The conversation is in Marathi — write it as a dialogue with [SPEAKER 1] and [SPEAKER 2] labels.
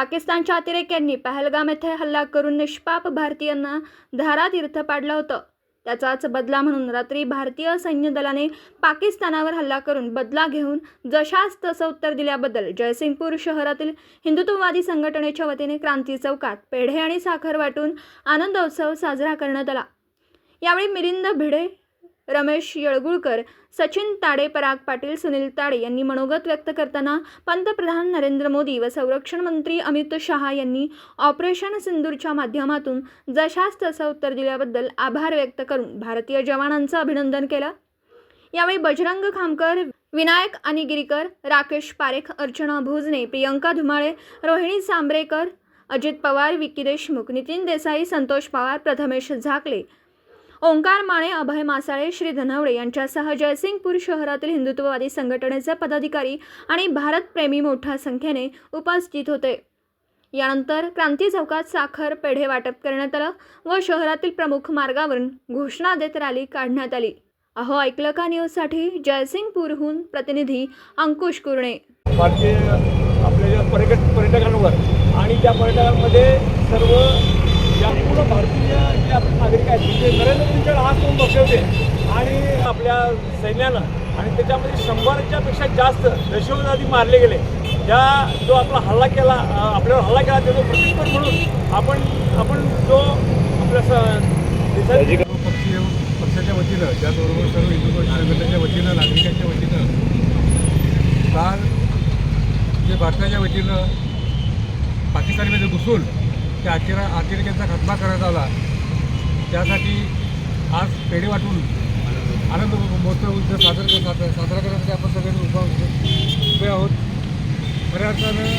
[SPEAKER 1] पाकिस्तानच्या अतिरेक्यांनी पहलगाम येथे हल्ला करून निष्पाप भारतीयांना धारातीर्थ पाडलं होतं. त्याचाच बदला म्हणून रात्री भारतीय सैन्य दलाने पाकिस्तानावर हल्ला करून बदला घेऊन जशास तसं उत्तर दिल्याबद्दल जयसिंगपूर शहरातील हिंदुत्ववादी संघटनेच्या वतीने क्रांती चौकात पेढे आणि साखर वाटून आनंदोत्सव साजरा करण्यात आला. यावेळी मिलिंद भिडे रमेश येळगुळकर सचिन ताडे पराग पाटील सुनील ताडे यांनी मनोगत व्यक्त करताना पंतप्रधान नरेंद्र मोदी व संरक्षण मंत्री अमित शहा यांनी ऑपरेशन सिंदूरच्या माध्यमातून जशास तसं उत्तर दिल्याबद्दल आभार व्यक्त करून भारतीय जवानांचं अभिनंदन केलं. यावेळी बजरंग खामकर विनायक अनिगिरीकर राकेश पारेख अर्चना भोजने प्रियंका धुमाळे रोहिणी सांबरेकर अजित पवार विकी देशमुख नितीन देसाई संतोष पवार प्रथमेश झाकले ओंकार माने अभय मासाळे श्री धनवडे यांच्यासह जयसिंगपूर शहरातील हिंदुत्ववादी संघटनेचे पदाधिकारी आणि भारतप्रेमी मोठ्या संख्येने उपस्थित होते. यानंतर क्रांती चौकात साखर पेढे वाटप करण्यात आलं व शहरातील प्रमुख मार्गावरून घोषणा देत रॅली काढण्यात आली. अहो ऐकलं का न्यूजसाठी? जयसिंगपूरहून प्रतिनिधी अंकुश कुरणे.
[SPEAKER 2] भारतीय आपल्या पर्यटक पर्यटकांवर आणि त्या पर्यटकांमध्ये सर्व पूर्ण भारतीय नागरिक आहेत म्हणजे नरेंद्र मोदींच्या हात करून बसवले आणि आपल्या सैन्यानं आणि त्याच्यामध्ये शंभरच्या पेक्षा जास्त दहशतवादी मारले गेले. ज्या जो आपला हल्ला केला आपल्यावर हल्ला केला त्याचा प्रतिकार म्हणून आपण आपण जो आपल्या स- देशाची
[SPEAKER 3] पक्षीय पक्षाच्या वतीनं त्याचबरोबर सर्व हिंदू संघटनेच्या वतीनं नागरिकांच्या वतीनं काल जे भारताच्या वतीनं पाकिस्तानमध्ये घुसून त्या अतिरा अतिरेक्यांचा खात्मा करण्यात आला. त्यासाठी आज पेढे वाटून आनंद महोत्सव इथं साजरा साजरा साजरा करण्यासाठी आपण सगळे उभा उभे आहोत. खऱ्या अर्थानं